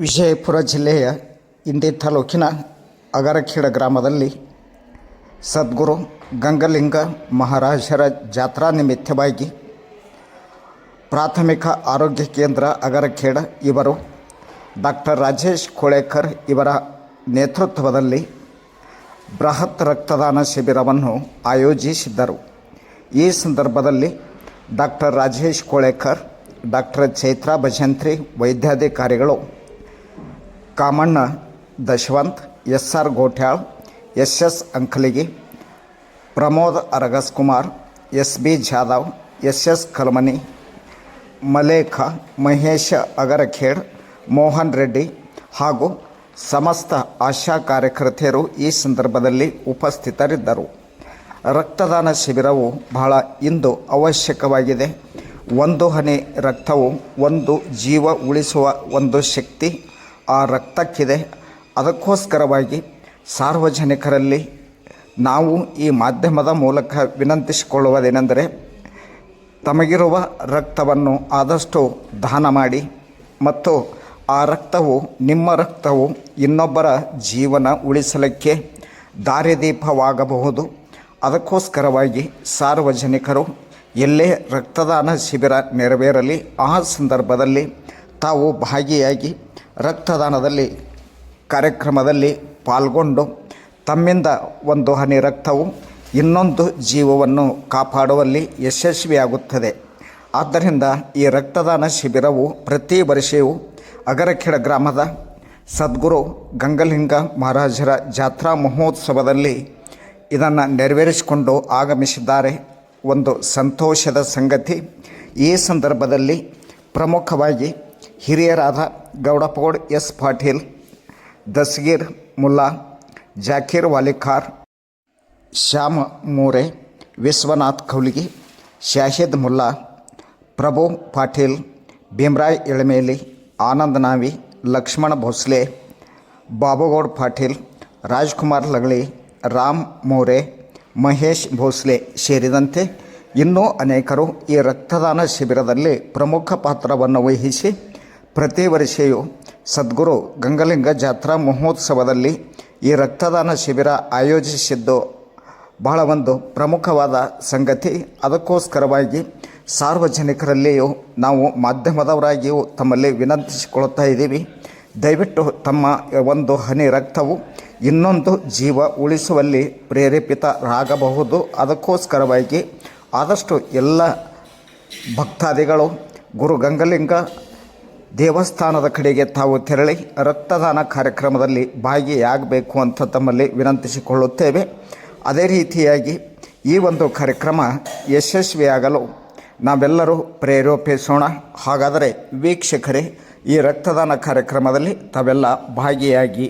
ವಿಜಯಪುರ ಜಿಲ್ಲೆಯ ಇಂಡಿ ತಾಲೂಕಿನ ಅಗರಖೇಡ ಗ್ರಾಮದಲ್ಲಿ ಸದ್ಗುರು ಗಂಗಲಿಂಗ ಮಹಾರಾಜರ ಜಾತ್ರಾ ನಿಮಿತ್ತವಾಗಿ ಪ್ರಾಥಮಿಕ ಆರೋಗ್ಯ ಕೇಂದ್ರ ಅಗರಖೇಡ ಇವರು ಡಾಕ್ಟರ್ ರಾಜೇಶ್ ಕೋಳೇಕರ್ ಇವರ ನೇತೃತ್ವದಲ್ಲಿ ಬೃಹತ್ ರಕ್ತದಾನ ಶಿಬಿರವನ್ನು ಆಯೋಜಿಸಿದ್ದರು. ಈ ಸಂದರ್ಭದಲ್ಲಿ ಡಾಕ್ಟರ್ ರಾಜೇಶ್ ಕೋಳೇಕರ್, ಡಾಕ್ಟರ್ ಚೈತ್ರಾ ಭಜಂತ್ರಿ, ವೈದ್ಯಾಧಿಕಾರಿಗಳು Kamanna, Dashavant S R Gothyal S S Ankalagi, Pramod Aragas Kumar S B Jadhav S S Kalmani, Malekha, Mahesha Agarkhed, Mohan Reddy ಹಾಗೂ ಸಮಸ್ತ ಆಶಾ ಕಾರ್ಯಕರ್ತೆಯರು ಈ ಸಂದರ್ಭದಲ್ಲಿ ಉಪಸ್ಥಿತರಿದ್ದರು. ರಕ್ತದಾನ ಶಿಬಿರವು ಬಹಳ ಇಂದು ಅವಶ್ಯಕವಾಗಿದೆ. ಒಂದು ಹನಿ ರಕ್ತವು ಒಂದು ಜೀವ ಉಳಿಸುವ ಒಂದು ಶಕ್ತಿ ಆ ರಕ್ತಕ್ಕಿದೆ. ಅದಕ್ಕೋಸ್ಕರವಾಗಿ ಸಾರ್ವಜನಿಕರಲ್ಲಿ ನಾವು ಈ ಮಾಧ್ಯಮದ ಮೂಲಕ ವಿನಂತಿಸಿಕೊಳ್ಳುವುದೇನೆಂದರೆ ತಮಗಿರುವ ರಕ್ತವನ್ನು ಆದಷ್ಟು ದಾನ ಮಾಡಿ ಮತ್ತು ಆ ರಕ್ತವು ನಿಮ್ಮ ರಕ್ತವು ಇನ್ನೊಬ್ಬರ ಜೀವನ ಉಳಿಸಲಿಕ್ಕೆ ದಾರಿದೀಪವಾಗಬಹುದು. ಅದಕ್ಕೋಸ್ಕರವಾಗಿ ಸಾರ್ವಜನಿಕರು ಎಲ್ಲೇ ರಕ್ತದಾನ ಶಿಬಿರ ನೆರವೇರಲಿ, ಆ ಸಂದರ್ಭದಲ್ಲಿ ತಾವು ಭಾಗಿಯಾಗಿ ರಕ್ತದಾನದಲ್ಲಿ, ಕಾರ್ಯಕ್ರಮದಲ್ಲಿ ಪಾಲ್ಗೊಂಡು ತಮ್ಮಿಂದ ಒಂದು ಹನಿ ರಕ್ತವು ಇನ್ನೊಂದು ಜೀವವನ್ನು ಕಾಪಾಡುವಲ್ಲಿ ಯಶಸ್ವಿಯಾಗುತ್ತದೆ. ಆದ್ದರಿಂದ ಈ ರಕ್ತದಾನ ಶಿಬಿರವು ಪ್ರತಿ ವರ್ಷವೂ ಅಗರಖೇಡ ಗ್ರಾಮದ ಸದ್ಗುರು ಗಂಗಲಿಂಗ ಮಹಾರಾಜರ ಜಾತ್ರಾ ಮಹೋತ್ಸವದಲ್ಲಿ ಇದನ್ನು ನೆರವೇರಿಸಿಕೊಂಡು ಆಗಮಿಸಿದ್ದಾರೆ ಒಂದು ಸಂತೋಷದ ಸಂಗತಿ. ಈ ಸಂದರ್ಭದಲ್ಲಿ ಪ್ರಮುಖವಾಗಿ ಹಿರಿಯರಾದ ಗೌಡಪೌಡ್, ಎಸ್ ಪಾಟೀಲ್, ದಸ್ಗೀರ್ ಮುಲ್ಲಾ, ಜಾಕೀರ್ ವಾಲಿಖಾರ್, ಶ್ಯಾಮ ಮೂರೆ, ವಿಶ್ವನಾಥ್ ಕೌಲಿಗಿ, ಶಾಹಿದ್ ಮುಲ್ಲಾ, ಪ್ರಭು ಪಾಟೀಲ್, ಭೀಮರಾಯ್ ಎಳಮೇಲಿ, ಆನಂದ್ ನಾವಿ, ಲಕ್ಷ್ಮಣ ಭೋಸ್ಲೆ, ಬಾಬುಗೌಡ್ ಪಾಟೀಲ್, ರಾಜ್ಕುಮಾರ್ ಲಗಳಿ, ರಾಮ್ ಮೋರೆ, ಮಹೇಶ್ ಭೋಸ್ಲೆ ಸೇರಿದಂತೆ ಇನ್ನೂ ಅನೇಕರು ಈ ರಕ್ತದಾನ ಶಿಬಿರದಲ್ಲಿ ಪ್ರಮುಖ ಪಾತ್ರವನ್ನು ವಹಿಸಿ ಪ್ರತಿ ವರ್ಷೆಯೂ ಸದ್ಗುರು ಗಂಗಲಿಂಗ ಜಾತ್ರಾ ಮಹೋತ್ಸವದಲ್ಲಿ ಈ ರಕ್ತದಾನ ಶಿಬಿರ ಆಯೋಜಿಸಿದ್ದು ಬಹಳ ಒಂದು ಪ್ರಮುಖವಾದ ಸಂಗತಿ. ಅದಕ್ಕೋಸ್ಕರವಾಗಿ ಸಾರ್ವಜನಿಕರಲ್ಲಿಯೂ ನಾವು ಮಾಧ್ಯಮದವರಾಗಿಯೂ ತಮ್ಮಲ್ಲಿ ವಿನಂತಿಸಿಕೊಳ್ತಾ ಇದ್ದೀವಿ. ದಯವಿಟ್ಟು ತಮ್ಮ ಒಂದು ಹನಿ ರಕ್ತವು ಇನ್ನೊಂದು ಜೀವ ಉಳಿಸುವಲ್ಲಿ ಪ್ರೇರೇಪಿತರಾಗಬಹುದು. ಅದಕ್ಕೋಸ್ಕರವಾಗಿ ಆದಷ್ಟು ಎಲ್ಲ ಭಕ್ತಾದಿಗಳು ಗುರು ಗಂಗಲಿಂಗ ದೇವಸ್ಥಾನದ ಕಡೆಗೆ ತಾವು ತೆರಳಿ ರಕ್ತದಾನ ಕಾರ್ಯಕ್ರಮದಲ್ಲಿ ಭಾಗಿಯಾಗಬೇಕು ಅಂತ ತಮ್ಮಲ್ಲಿ ವಿನಂತಿಸಿಕೊಳ್ಳುತ್ತೇವೆ. ಅದೇ ರೀತಿಯಾಗಿ ಈ ಒಂದು ಕಾರ್ಯಕ್ರಮ ಯಶಸ್ವಿಯಾಗಲು ನಾವೆಲ್ಲರೂ ಪ್ರೇರೇಪಿಸೋಣ. ಹಾಗಾದರೆ ವೀಕ್ಷಕರೇ, ಈ ರಕ್ತದಾನ ಕಾರ್ಯಕ್ರಮದಲ್ಲಿ ತಾವೆಲ್ಲ ಭಾಗಿಯಾಗಿ